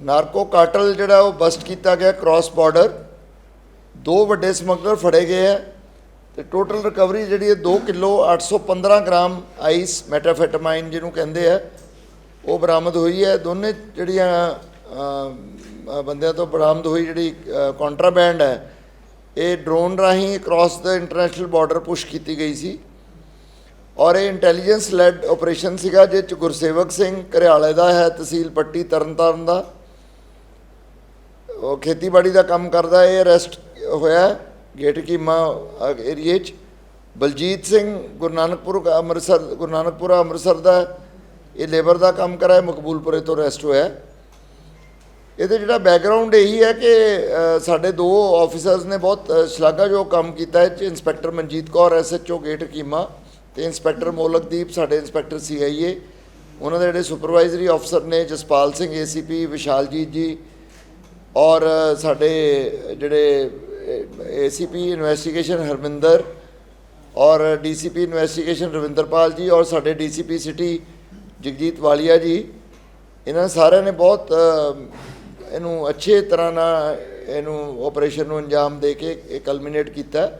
Narco cartel ਜਿਹੜਾ ਉਹ bust ਕੀਤਾ ਗਿਆ ਕ੍ਰਾਸ ਬਾਰਡਰ ਦੋ ਵੱਡੇ ਸਮਗਲਰ ਫੜੇ ਗਏ ਹੈ ਤੇ ਟੋਟਲ ਰਿਕਵਰੀ ਜਿਹੜੀ ਹੈ 2 ਕਿਲੋ 815 ਗ੍ਰਾਮ ਆਈਸ ਮੈਟਾਫੈਟਾਮਾਈਨ ਜਿਹਨੂੰ ਕਹਿੰਦੇ ਆ, ਉਹ ਬਰਾਮਦ ਹੋਈ ਹੈ। ਦੋਨੇ ਜਿਹੜੀਆਂ ਬੰਦਿਆਂ ਤੋਂ ਬਰਾਮਦ ਹੋਈ ਜਿਹੜੀ ਕੰਟਰਾਬੈਂਡ ਹੈ, ਇਹ ਡਰੋਨ ਰਾਹੀਂ ਕ੍ਰਾਸ ਦਾ ਇੰਟਰਨੈਸ਼ਨਲ ਬਾਰਡਰ ਪੁਸ਼ ਕੀਤੀ ਗਈ ਸੀ। ਔਰ ਇਹ ਇੰਟੈਲੀਜੈਂਸ ਲੈਡ ਆਪਰੇਸ਼ਨ ਸੀਗਾ ਜਿਸ ਚ ਗੁਰਸੇਵਕ ਸਿੰਘ ਘਰਿਆਲੇ ਦਾ ਹੈ, ਤਹਿਸੀਲ ਪੱਟੀ ਤਰਨਤਾਰਨ ਦਾ। ਉਹ ਖੇਤੀਬਾੜੀ ਦਾ ਕੰਮ ਕਰਦਾ ਇਹ ਅਰੈਸਟ ਹੋਇਆ ਗੇਟ ਕੀਮਾ ਏਰੀਏ 'ਚ। ਬਲਜੀਤ ਸਿੰਘ ਗੁਰੂ ਨਾਨਕਪੁਰ ਅੰਮ੍ਰਿਤਸਰ, ਗੁਰੂ ਨਾਨਕਪੁਰਾ ਅੰਮ੍ਰਿਤਸਰ ਦਾ ਇਹ ਲੇਬਰ ਦਾ ਕੰਮ ਕਰਾਇਆ, ਮਕਬੂਲਪੁਰੇ ਤੋਂ ਅਰੈਸਟ ਹੋਇਆ ਇਹਦੇ ਜਿਹੜਾ ਬੈਕਗ੍ਰਾਉਂਡ ਇਹੀ ਹੈ ਕਿ ਸਾਡੇ ਦੋ ਆਫੀਸਰਸ ਨੇ ਬਹੁਤ ਸ਼ਲਾਘਾਯੋਗ ਕੰਮ ਕੀਤਾ ਹੈ। Inspector Manjeet Kaur SHO gate Hakima ਤੇ ਇੰਸਪੈਕਟਰ ਮੋਲਕਦੀਪ, ਸਾਡੇ ਇੰਸਪੈਕਟਰ ਸੀਆਈਏ ਉਹਨਾਂ ਦੇ ਜਿਹੜੇ ਸੁਪਰਵਾਈਜ਼ਰੀ ਆਫੀਸਰ ਨੇ ਜਸਪਾਲ ਸਿੰਘ ਏਸੀਪੀ ਵਿਸ਼ਾਲਜੀਤ ਜੀ ਔਰ ਸਾਡੇ ਜਿਹੜੇ ਏਸੀਪੀ ਇਨਵੈਸਟੀਗੇਸ਼ਨ ਹਰਮਿੰਦਰ ਔਰ ਡੀਸੀਪੀ ਇਨਵੈਸਟੀਗੇਸ਼ਨ ਰਵਿੰਦਰਪਾਲ ਜੀ ਔਰ ਸਾਡੇ ਡੀਸੀਪੀ ਸਿਟੀ ਜਗਜੀਤ ਵਾਲੀਆ ਜੀ, ਇਹਨਾਂ ਸਾਰਿਆਂ ਨੇ ਬਹੁਤ ਇਹਨੂੰ ਅੱਛੇ ਤਰ੍ਹਾਂ ਨਾਲ ਇਹਨੂੰ ਆਪਰੇਸ਼ਨ ਨੂੰ ਅੰਜਾਮ ਦੇ ਕੇ ਇਹ ਕਲਮੀਨੇਟ ਕੀਤਾ।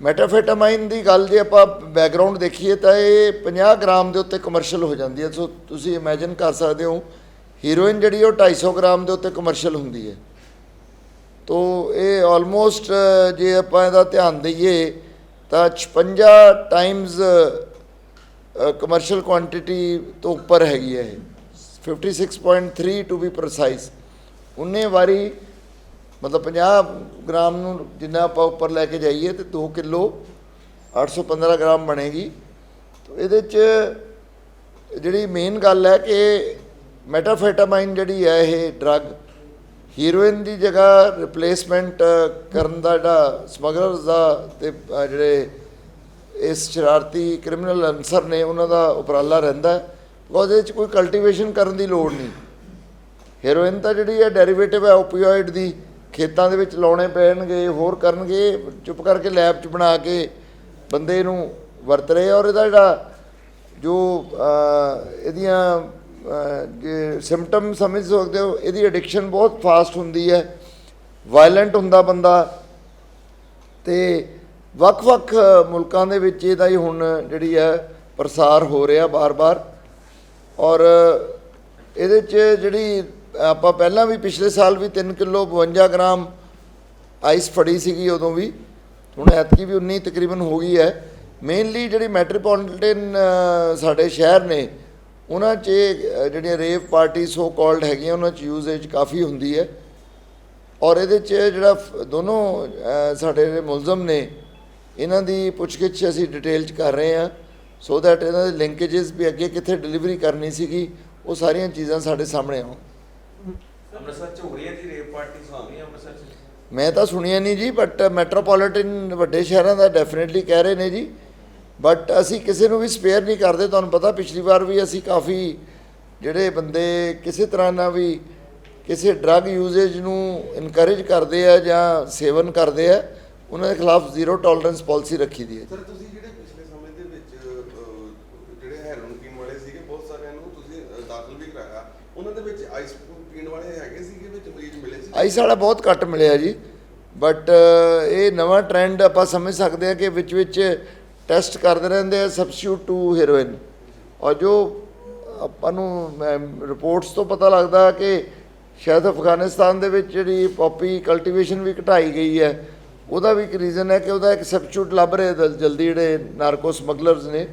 ਮੈਟਾਫੈਟਾਮਾਈਨ ਦੀ ਗੱਲ ਜੇ ਆਪਾਂ ਬੈਕਗ੍ਰਾਉਂਡ ਦੇਖੀਏ ਤਾਂ ਇਹ 50 ਗ੍ਰਾਮ ਦੇ ਉੱਤੇ ਕਮਰਸ਼ੀਅਲ ਹੋ ਜਾਂਦੀ ਹੈ। ਸੋ ਤੁਸੀਂ ਇਮੇਜਿਨ ਕਰ ਸਕਦੇ ਹੋ ਹੀਰੋਇਨ ਜਿਹੜੀ ਉਹ 250 ਗ੍ਰਾਮ ਦੇ ਉੱਤੇ ਕਮਰਸ਼ੀਅਲ ਹੁੰਦੀ ਹੈ। ਤੋ ਇਹ ਆਲਮੋਸਟ ਜੇ ਆਪਾਂ ਇਹਦਾ ਧਿਆਨ ਦਈਏ, ਤਾਂ 56 ਟਾਈਮਸ ਕਮਰਸ਼ੀਅਲ ਕੁਆਂਟੀਟੀ ਤੋਂ ਉੱਪਰ ਹੈਗੀ ਹੈ ਇਹ। 56.3 ਟੂ ਬੀ ਪ੍ਰੀਸਾਈਜ਼ ਉਨੇ ਵਾਰੀ, ਮਤਲਬ 50 ਗ੍ਰਾਮ ਨੂੰ ਜਿੰਨਾ ਆਪਾਂ ਉੱਪਰ ਲੈ ਕੇ ਜਾਈਏ ਤੇ 2 ਕਿਲੋ 815 ਗ੍ਰਾਮ ਬਣੇਗੀ। ਤੋ ਇਹਦੇ ਚ ਜਿਹੜੀ ਮੇਨ ਗੱਲ ਹੈ ਕਿ ਮੈਟਾਫੈਟਾਮਾਈਨ ਜਿਹੜੀ ਹੈ ਇਹ ਡਰੱਗ ਹੀਰੋਇਨ ਦੀ ਜਗ੍ਹਾ ਰਿਪਲੇਸਮੈਂਟ ਕਰਨ ਦਾ ਜਿਹੜਾ ਸਮਗਲਰਸ ਦਾ ਤੇ ਜਿਹੜੇ ਇਸ ਸ਼ਰਾਰਤੀ ਕ੍ਰਿਮੀਨਲ ਅਨਸਰ ਨੇ ਉਹਨਾਂ ਦਾ ਉਪਰਾਲਾ ਰਹਿੰਦਾ ਬਿਕੋਜ਼ ਇਹਦੇ 'ਚ ਕੋਈ ਕਲਟੀਵੇਸ਼ਨ ਕਰਨ ਦੀ ਲੋੜ ਨਹੀਂ। ਹੀਰੋਇਨ ਤਾਂ ਜਿਹੜੀ ਹੈ ਡੈਰੀਵੇਟਿਵ ਹੈ ਓਪੀਓਇਡ ਦੀ, ਖੇਤਾਂ ਦੇ ਵਿੱਚ ਲਾਉਣੇ ਪੈਣਗੇ, ਹੋਰ ਕਰਨਗੇ, ਚੁੱਪ ਕਰਕੇ ਲੈਬ 'ਚ ਬਣਾ ਕੇ ਬੰਦੇ ਨੂੰ ਵਰਤ ਰਹੇ ਔਰ ਇਹਦਾ ਜਿਹੜਾ ਜੋ ਇਹਦੀਆਂ ਸਿੰਪਟਮ ਸਮਝ ਸਕਦੇ ਹੋ, ਇਹਦੀ ਐਡਿਕਸ਼ਨ ਬਹੁਤ ਫਾਸਟ ਹੁੰਦੀ ਹੈ। ਵਾਇਲੈਂਟ ਹੁੰਦਾ ਬੰਦਾ। ਤੇ ਵੱਖ-ਵੱਖ ਮੁਲਕਾਂ ਦੇ ਵਿੱਚ ਇਹਦਾ ਹੀ ਹੁਣ ਜਿਹੜੀ ਹੈ, ਪ੍ਰਸਾਰ ਹੋ ਰਿਹਾ ਬਾਰ-ਬਾਰ। ਔਰ ਇਹਦੇ 'ਚ ਜਿਹੜੀ ਆਪਾਂ ਪਹਿਲਾਂ ਵੀ ਪਿਛਲੇ ਸਾਲ ਵੀ 3 ਕਿਲੋ 52 ਗ੍ਰਾਮ ਆਈਸ ਫੜੀ ਸੀਗੀ ਉਦੋਂ ਵੀ। ਹੁਣ ਐਤਕੀ ਵੀ 19 ਤਕਰੀਬਨ ਹੋ ਗਈ ਹੈ। ਮੇਨਲੀ ਜਿਹੜੀ ਮੈਟਰੋਪੋਲੀਟਨ ਸਾਡੇ ਸ਼ਹਿਰ ਨੇ ਉਹਨਾਂ 'ਚ ਜਿਹੜੀਆਂ ਰੇਵ ਪਾਰਟੀ ਸੋ ਕਾਲਡ ਹੈਗੀਆਂ ਉਹਨਾਂ 'ਚ ਯੂਜ਼ੇਜ ਕਾਫੀ ਹੁੰਦੀ ਹੈ। ਔਰ ਇਹਦੇ 'ਚ ਜਿਹੜਾ ਦੋਨੋਂ ਸਾਡੇ ਜਿਹੜੇ ਮੁਲਜ਼ਮ ਨੇ ਇਹਨਾਂ ਦੀ ਪੁੱਛਗਿੱਛ ਅਸੀਂ ਡਿਟੇਲ 'ਚ ਕਰ ਰਹੇ ਹਾਂ। ਸੋ ਦੈਟ ਇਹਨਾਂ ਦੇ ਲਿੰਕੇजेस ਵੀ ਅੱਗੇ ਕਿੱਥੇ ਡਿਲੀਵਰੀ ਕਰਨੀ ਸੀਗੀ ਉਹ ਸਾਰੀਆਂ ਚੀਜ਼ਾਂ ਸਾਡੇ ਸਾਹਮਣੇ ਆਉਣ। ਅੰਮ੍ਰਿਤਸਰ ਚ ਹੋ ਰਹੀ ਹੈ ਜੀ ਰੇਪ ਪਾਰਟੀ ਸਾਹਮਣੇ ਅੰਮ੍ਰਿਤਸਰ ਚ? ਮੈਂ ਤਾਂ ਸੁਣਿਆ ਨਹੀਂ ਜੀ ਬਟ ਮੈਟਰੋਪੋਲੀਟਨ ਵੱਡੇ ਸ਼ਹਿਰਾਂ ਦਾ ਡੈਫੀਨਿਟਲੀ ਕਹਿ ਰਹੇ ਨੇ ਜੀ। ਬਟ ਅਸੀਂ ਕਿਸੇ ਨੂੰ ਵੀ ਸਪੇਅਰ ਨਹੀਂ ਕਰਦੇ ਤੁਹਾਨੂੰ ਪਤਾ ਪਿਛਲੀ ਵਾਰ ਵੀ ਅਸੀਂ ਕਾਫੀ ਜਿਹੜੇ ਬੰਦੇ ਕਿਸੇ ਤਰ੍ਹਾਂ ਨਾਲ ਵੀ ਕਿਸੇ ਡਰੱਗ ਯੂਜ਼ੇਜ ਨੂੰ ਇਨਕਰੇਜ ਕਰਦੇ ਆ ਜਾਂ ਸੇਵਨ ਕਰਦੇ ਆ ਉਹਨਾਂ ਦੇ ਖਿਲਾਫ ਜ਼ੀਰੋ ਟੋਲਰੈਂਸ ਪਾਲਿਸੀ ਰੱਖੀ ਦੀ ਹੈ। ਸਰ ਤੁਸੀਂ ਜਿਹੜੇ ਪਿਛਲੇ ਸਮੇਂ ਦੇ ਵਿੱਚ ਜਿਹੜੇ ਹੈਰੋਨ ਪੀਣ ਵਾਲੇ ਸੀਗੇ ਬਹੁਤ ਸਾਰਿਆਂ ਨੂੰ ਤੁਸੀਂ ਦਾਖਲ ਵੀ ਕਰਾਇਆ। ਉਹਨਾਂ ਦੇ ਵਿੱਚ ਆਈਸ ਪੀਣ ਵਾਲੇ ਹੈਗੇ ਸੀਗੇ ਵਿੱਚ ਮਰੀਜ਼ ਮਿਲੇ ਸੀ? ਆਈਸ ਵਾਲਾ ਬਹੁਤ ਘੱਟ ਮਿਲਿਆ ਜੀ। ਬਟ ਇਹ ਨਵਾਂ ਟ੍ਰੈਂਡ ਆਪਾਂ ਸਮਝ ਸਕਦੇ ਹਾਂ ਕਿ ਵਿੱਚ ਵਿੱਚ ਟੈਸਟ ਕਰਦੇ ਰਹਿੰਦੇ ਆ ਸਬਸਟੀਟਿਊਟ ਟੂ ਹੀਰੋਇਨ ਔਰ ਜੋ ਆਪਾਂ ਨੂੰ ਰਿਪੋਰਟਸ ਤੋਂ ਪਤਾ ਲੱਗਦਾ ਕਿ ਸ਼ਾਇਦ ਅਫਗਾਨਿਸਤਾਨ ਦੇ ਵਿੱਚ ਜਿਹੜੀ ਪੌਪੀ ਕਲਟੀਵੇਸ਼ਨ ਵੀ ਘਟਾਈ ਗਈ ਹੈ, ਉਹਦਾ ਵੀ ਇੱਕ ਰੀਜ਼ਨ ਹੈ ਕਿ ਉਹਦਾ ਇੱਕ ਸਬਸਟੀਟਿਊਟ ਲੱਭ ਰਹੇ ਜਲ- ਜਲਦੀ ਜਿਹੜੇ ਨਾਰਕੋ ਸਮਗਲਰਸ ਨੇ।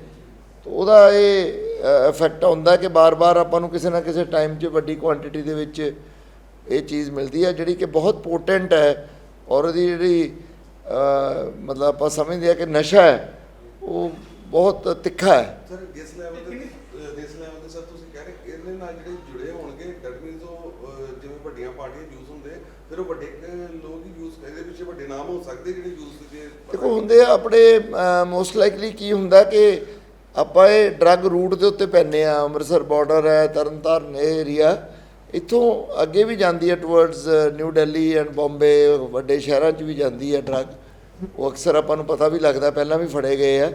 ਤਾਂ ਉਹਦਾ ਇਹ ਇਫੈਕਟ ਹੁੰਦਾ ਕਿ ਬਾਰ-ਬਾਰ ਆਪਾਂ ਨੂੰ ਕਿਸੇ ਨਾ ਕਿਸੇ ਟਾਈਮ 'ਚ ਵੱਡੀ ਕੁਆਂਟੀਟੀ ਦੇ ਵਿੱਚ ਇਹ ਚੀਜ਼ ਮਿਲਦੀ ਹੈ, ਜਿਹੜੀ ਕਿ ਬਹੁਤ ਪੋਟੈਂਟ ਹੈ। ਔਰ ਉਹਦੀ ਜਿਹੜੀ ਮਤਲਬ ਆਪਾਂ ਸਮਝਦੇ ਆ ਕਿ ਨਸ਼ਾ ਹੈ ਉਹ ਬਹੁਤ ਤਿੱਖਾ ਹੈ। ਸਰ ਜਿਸ ਲੈਵਲ ਤੇ ਜਿਸ ਲੈਵਲ ਤੇ ਸਰ ਤੁਸੀਂ ਕਹਿ ਰਹੇ ਇਹਦੇ ਨਾਲ ਜਿਹੜੇ ਜੁੜੇ ਹੋਣਗੇ ਉਹ ਅਹ, ਜਿਵੇਂ ਵੱਡੀਆਂ ਪਾਰਟੀਆਂ ਯੂਜ਼ ਹੁੰਦੇ ਫਿਰ ਉਹ ਵੱਡੇ ਲੋਕ ਹੀ ਯੂਜ਼ ਇਹਦੇ ਪਿੱਛੇ ਵੱਡੇ ਨਾਮ ਹੋ ਸਕਦੇ ਜਿਹੜੇ ਯੂਜ਼ ਦੇ ਦੇਖੋ ਹੁੰਦੇ ਆ ਆਪਣੇ ਮੋਸਟ ਲਾਈਕਲੀ ਕੀ ਹੁੰਦਾ ਕਿ ਆਪਾਂ ਇਹ ਡਰੱਗ ਰੂਟ ਦੇ ਉੱਤੇ ਪੈਨੇ ਆ ਅੰਮ੍ਰਿਤਸਰ ਬਾਰਡਰ ਹੈ ਤਰਨਤਾਰਨ ਏਰੀਆ ਇੱਥੋਂ ਅੱਗੇ ਵੀ ਜਾਂਦੀ ਹੈ towards new Delhi and Bombay ਵੱਡੇ ਸ਼ਹਿਰਾਂ 'ਚ ਵੀ ਜਾਂਦੀ ਹੈ ਡਰੱਗ ਉਹ ਅਕਸਰ ਆਪਾਂ ਨੂੰ ਪਤਾ ਵੀ ਲੱਗਦਾ ਪਹਿਲਾਂ ਵੀ ਫੜੇ ਗਏ ਆ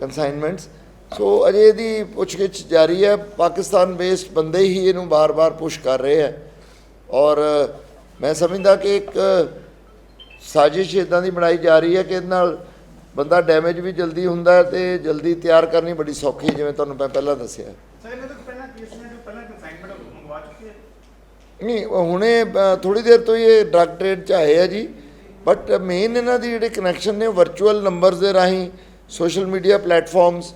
ਕਨਸਾਈਨਮੈਂਟਸ ਸੋ ਅਜੇ ਇਹਦੀ ਪੁੱਛਗਿੱਛ ਜਾਰੀ ਹੈ। ਪਾਕਿਸਤਾਨ ਬੇਸਡ ਬੰਦੇ ਹੀ ਇਹਨੂੰ ਬਾਰ-ਬਾਰ ਪੁਸ਼ ਕਰ ਰਹੇ ਹੈ ਔਰ ਮੈਂ ਸਮਝਦਾ ਕਿ ਇੱਕ ਸਾਜ਼ਿਸ਼ ਇਦਾਂ ਦੀ ਬਣਾਈ ਜਾ ਰਹੀ ਹੈ ਕਿ ਇਹਦੇ ਨਾਲ ਬੰਦਾ ਡੈਮੇਜ ਵੀ ਜਲਦੀ ਹੁੰਦਾ ਹੈ ਤੇ ਜਲਦੀ ਤਿਆਰ ਕਰਨੀ ਬੜੀ ਸੌਖੀ ਜਿਵੇਂ ਤੁਹਾਨੂੰ ਮੈਂ ਪਹਿਲਾਂ ਦੱਸਿਆ। ਸਰ ਇਹਨਾਂ ਤੋਂ ਪਹਿਲਾਂ ਕੇਸ ਨੇ ਜੋ ਪਹਿਲਾਂ ਕਨਸਾਈਨਮੈਂਟ ਮੰਗਵਾ ਚੁੱਕੇ ਹੈ? ਨਹੀਂ ਹੁਣੇ ਥੋੜੀ ਦੇਰ ਤੋਂ ਇਹ ਡਰਗ ਟ੍ਰੇਡ ਚ ਆਏ ਆ ਜੀ। ਬਟ ਮੇਨ uh, ਇਹਨਾਂ ਦੀ ਜਿਹੜੇ ਕਨੈਕਸ਼ਨ ਨੇ ਵਰਚੁਅਲ ਨੰਬਰਸ ਦੇ ਰਾਹੀਂ ਸੋਸ਼ਲ ਮੀਡੀਆ ਪਲੇਟਫਾਰਮਸ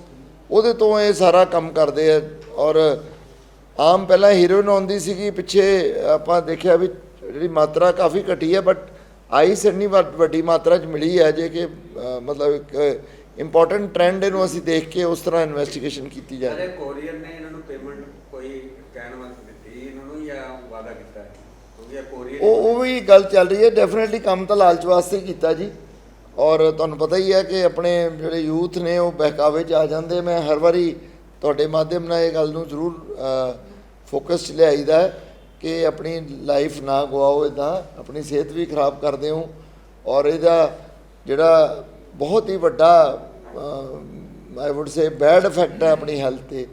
ਉਹਦੇ ਤੋਂ ਇਹ ਸਾਰਾ ਕੰਮ ਕਰਦੇ ਆ। ਔਰ, ਆਮ ਪਹਿਲਾਂ ਹੀਰੋਇਨ ਆਉਂਦੀ ਸੀਗੀ, ਪਿੱਛੇ ਆਪਾਂ ਦੇਖਿਆ ਵੀ ਜਿਹੜੀ ਮਾਤਰਾ ਕਾਫੀ ਘਟੀ ਹੈ ਬਟ ਆਈਸ ਇੰਨੀ ਵੱਡ- ਵੱਡੀ ਮਾਤਰਾ ਚ ਮਿਲੀ ਹੈ ਜੇ ਕਿ ਮਤਲਬ ਇੱਕ ਇੰਪੋਰਟੈਂਟ ਟ੍ਰੈਂਡ ਇਹਨੂੰ ਅਸੀਂ ਦੇਖ ਕੇ ਉਸ ਤਰ੍ਹਾਂ ਇਨਵੈਸਟੀਗੇਸ਼ਨ ਕੀਤੀ ਜਾ ਰਹੀ ਹੈ। ਕੋਰੀਅਰ ਨੇ ਇਹਨਾਂ ਨੂੰ ਪੇਮੈਂਟ ਕੋਈ ਕਹਿਣ ਵਾਸਤੇ ਦਿੱਤੀ, ਇਹਨਾਂ ਨੂੰ ਜਾਂ ਵਾਅਦਾ ਕੀਤਾ? ਹੈ ਉਹ ਉਹ ਵੀ ਗੱਲ ਚੱਲ ਰਹੀ ਹੈ ਡੈਫੀਨਿਟਲੀ ਕੰਮ ਤਾਂ ਲਾਲਚ ਵਾਸਤੇ ਹੀ ਕੀਤਾ ਜੀ। ਔਰ ਤੁਹਾਨੂੰ ਪਤਾ ਹੀ ਹੈ ਕਿ ਆਪਣੇ ਜਿਹੜੇ ਯੂਥ ਨੇ ਉਹ ਬਹਿਕਾਵੇ 'ਚ ਆ ਜਾਂਦੇ। ਮੈਂ ਹਰ ਵਾਰੀ ਤੁਹਾਡੇ ਮਾਧਿਅਮ ਨਾਲ ਇਹ ਗੱਲ ਨੂੰ ਜ਼ਰੂਰ ਫੋਕਸ 'ਚ ਲਿਆਈਦਾ ਹੈ ਕਿ ਆਪਣੀ ਲਾਈਫ ਨਾ ਗਵਾਓ ਇਦਾਂ ਆਪਣੀ ਸਿਹਤ ਵੀ ਖਰਾਬ ਕਰਦੇ ਹੋ ਔਰ ਇਹਦਾ ਜਿਹੜਾ ਬਹੁਤ ਹੀ ਵੱਡਾ I would say bad effect ਹੈ ਆਪਣੀ ਹੈਲਥ ਤੇ।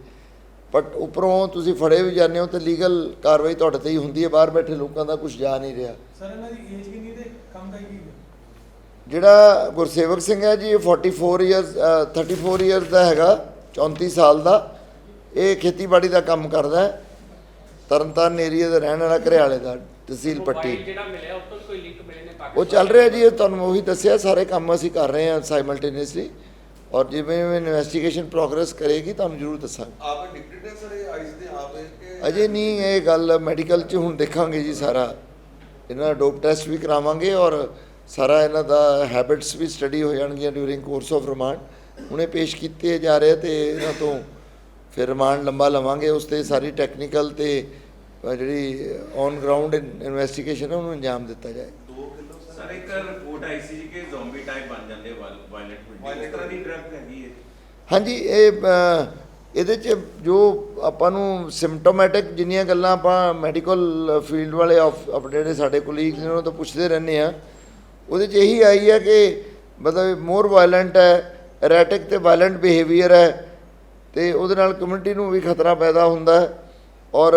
ਬਟ ਉੱਪਰੋਂ ਤੁਸੀਂ ਫੜੇ ਵੀ ਜਾਂਦੇ ਹੋ ਤੇ ਲੀਗਲ ਕਾਰਵਾਈ ਤੁਹਾਡੇ ਤੇ ਹੀ ਹੁੰਦੀ ਹੈ ਬਾਹਰ ਬੈਠੇ ਲੋਕਾਂ ਦਾ ਕੁਝ ਜਾ ਨਹੀਂ ਰਿਹਾ। ਸਰ ਇਹਨਾਂ ਦੀ ਏਜ ਕਿੰਨੀ ਤੇ ਕੰਮ ਦਾ ਕੀ ਹੈ? ਜਿਹੜਾ ਗੁਰਸੇਵਕ ਸਿੰਘ ਹੈ ਜੀ ਇਹ 44 ਇਅਰਸ 34 ਇਅਰਸ ਦਾ ਹੈਗਾ 34 ਸਾਲ ਦਾ। ਇਹ ਖੇਤੀਬਾੜੀ ਦਾ ਕੰਮ ਕਰਦਾ ਹੈ। ਤਰਨਤਾਰਨ ਏਰੀਆ ਦਾ ਰਹਿਣ ਵਾਲਾ ਘਰਿਆਲੇ ਦਾ ਤਹਿਸੀਲ ਪੱਟੀ। ਮੋਬਾਈਲ ਜਿਹੜਾ ਮਿਲਿਆ ਉਸ ਤੋਂ ਵੀ ਕੋਈ ਲਿੰਕ ਮਿਲੇ ਨੇ ਉਹ ਚੱਲ ਰਿਹਾ ਜੀ ਇਹ ਤੁਹਾਨੂੰ ਉਹੀ ਦੱਸਿਆ ਸਾਰੇ ਕੰਮ ਅਸੀਂ ਕਰ ਰਹੇ ਹਾਂ ਸਾਈਮਲਟੇਨੀਅਸਲੀ ਔਰ ਜਿਵੇਂ ਜਿਵੇਂ ਇਨਵੈਸਟੀਗੇਸ਼ਨ ਪ੍ਰੋਗਰੈਸ ਕਰੇਗੀ ਤੁਹਾਨੂੰ ਜ਼ਰੂਰ ਦੱਸਾਂਗੇ। ਆਪ ਐਡਿਕਟਡ ਹੈ ਸਰ ਇਹ ਆਈਸ ਦੇ ਆਪ ਹੈ ਕਿ ਅਜੇ ਨਹੀਂ ਇਹ ਗੱਲ ਮੈਡੀਕਲ 'ਚ ਹੁਣ ਦੇਖਾਂਗੇ ਜੀ ਸਾਰਾ। ਇਹਨਾਂ ਦਾ ਡੋਪ ਟੈਸਟ ਵੀ ਕਰਾਵਾਂਗੇ ਔਰ ਸਾਰਾ ਇਹਨਾਂ ਦਾ ਹੈਬਿਟਸ ਵੀ ਸਟੱਡੀ ਹੋ ਜਾਣਗੀਆਂ ਡਿਊਰਿੰਗ ਕੋਰਸ ਆਫ ਰਿਮਾਂਡ ਹੁਣੇ ਪੇਸ਼ ਕੀਤੇ ਜਾ ਰਹੇ ਤੇ ਇਹਨਾਂ ਤੋਂ ਫਿਰ ਰਿਮਾਂਡ ਲੰਬਾ ਲਵਾਂਗੇ। ਉਸ ਤੇ ਸਾਰੀ ਟੈਕਨੀਕਲ ਤੇ ਜਿਹੜੀ ਔਨ ਗਰਾਊਂਡ ਇਨਵੈਸਟੀਗੇਸ਼ਨ ਹੈ ਉਹਨੂੰ ਅੰਜਾਮ ਦਿੱਤਾ ਜਾਏ। 2 ਕਿਲੋ ਸਰ ਸਰ ਇੱਕ ਰਿਪੋਰਟ ਆਈ ਸੀ ਕਿ ਜ਼ੋਂਬੀ ਟਾਈਪ ਬਣ ਜਾਂਦੇ ਵਾਇਲੈਂਟ ਇਸ ਤਰ੍ਹਾਂ ਦੀ ਡਰਗ ਹੈਗੀ ਹੈ ਹਾਂਜੀ, ਇਹ ਇਹਦੇ ਚ ਜੋ ਆਪਾਂ ਨੂੰ ਸਿੰਪਟੋਮੈਟਿਕ ਜਿੰਨੀਆਂ ਗੱਲਾਂ ਆਪਾਂ ਮੈਡੀਕਲ ਫੀਲਡ ਵਾਲੇ ਆਫ ਆਪਣੇ ਜਿਹੜੇ ਸਾਡੇ ਕੋਲੀਗਸ ਨੇ ਉਹਨਾਂ ਤੋਂ ਪੁੱਛਦੇ ਰਹਿੰਦੇ ਆ ਉਹਦੇ ਚ ਇਹੀ ਆਈ ਹੈ ਕਿ ਮਤਲਬ ਮੋਰ ਵਾਇਲੈਂਟ ਹੈ ਐਰੈਟਿਕ ਤੇ ਵਾਇਲੈਂਟ ਬਿਹੇਵੀਅਰ ਹੈ, ਤੇ ਉਹਦੇ ਨਾਲ ਕਮਿਊਨਿਟੀ ਨੂੰ ਵੀ ਖਤਰਾ ਪੈਦਾ ਹੁੰਦਾ ਔਰ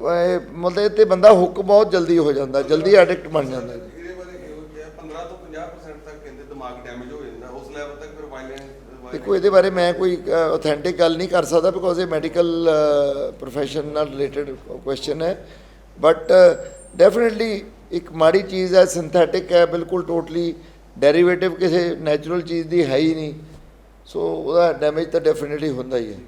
ਮਤਲਬ ਇਹ ਤੇ ਬੰਦਾ ਹੁੱਕ ਬਹੁਤ ਜਲਦੀ ਹੋ ਜਾਂਦਾ, ਜਲਦੀ ਐਡਿਕਟ ਬਣ ਜਾਂਦਾ ਹੈ ਇਹਦੇ ਬਾਰੇ ਇਹੋ ਕਿਹਾ 15 ਤੋਂ 50% ਤੱਕ ਕਹਿੰਦੇ ਦਿਮਾਗ ਡੈਮੇਜ ਹੋ ਜਾਂਦਾ ਉਸ ਲੈਵਲ ਤੱਕ ਫਿਰ ਵਾਇਲੈਂਸ ਦੇਖੋ, ਇਹਦੇ ਬਾਰੇ ਮੈਂ ਕੋਈ ਆਥੈਂਟਿਕ ਗੱਲ ਨਹੀਂ ਕਰ ਸਕਦਾ ਬਿਕੋਜ਼ ਇਹ ਮੈਡੀਕਲ ਪ੍ਰੋਫੈਸ਼ਨ ਨਾਲ ਰਿਲੇਟਡ ਕੁਐਸਚਨ ਹੈ। ਬਟ ਡੈਫੀਨਿਟਲੀ ਇੱਕ ਮਾੜੀ ਚੀਜ਼ ਹੈ ਸਿੰਥੈਟਿਕ ਹੈ, ਬਿਲਕੁਲ ਟੋਟਲੀ ਡੈਰੀਵੇਟਿਵ ਕਿਸੇ ਨੈਚੁਰਲ ਚੀਜ਼ ਦੀ ਹੈ ਹੀ ਨਹੀਂ। ਸੋ ਉਹਦਾ ਡੈਮੇਜ ਤਾਂ ਡੈਫੀਨਿਟਲੀ ਹੁੰਦਾ ਹੀ ਹੈ।